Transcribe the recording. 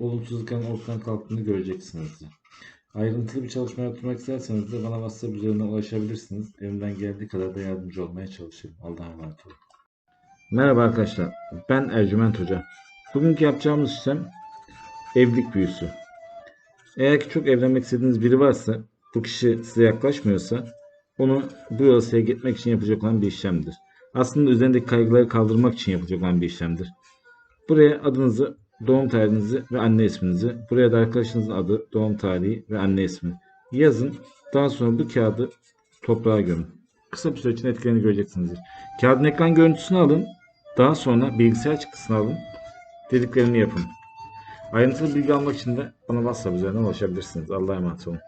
olumsuzlukların ortadan kalktığını göreceksinizdir. Ayrıntılı bir çalışma yaptırmak isterseniz de bana WhatsApp üzerinden ulaşabilirsiniz. Elimden geldiği kadar da yardımcı olmaya çalışırım. Allah'a emanet olun. Merhaba arkadaşlar. Ben Ercüment Hoca. Bugünkü yapacağımız işlem evlilik büyüsü. Eğer ki çok evlenmek istediğiniz biri varsa, bu kişi size yaklaşmıyorsa, onu bu yola sevk etmek için yapacak olan bir işlemdir. Aslında üzerindeki kaygıları kaldırmak için yapacak olan bir işlemdir. Buraya adınızı, doğum tarihinizi ve anne isminizi, buraya da arkadaşınızın adı, doğum tarihi ve anne ismi yazın. Daha sonra bu kağıdı toprağa gömün. Kısa bir süre içinde etkilerini göreceksinizdir. Kağıdın ekran görüntüsünü alın. Daha sonra bilgisayar çıktısını alın. Dediklerini yapın. Ayrıntılı bilgi almak için de bana WhatsApp üzerinden ulaşabilirsiniz. Allah'a emanet olun.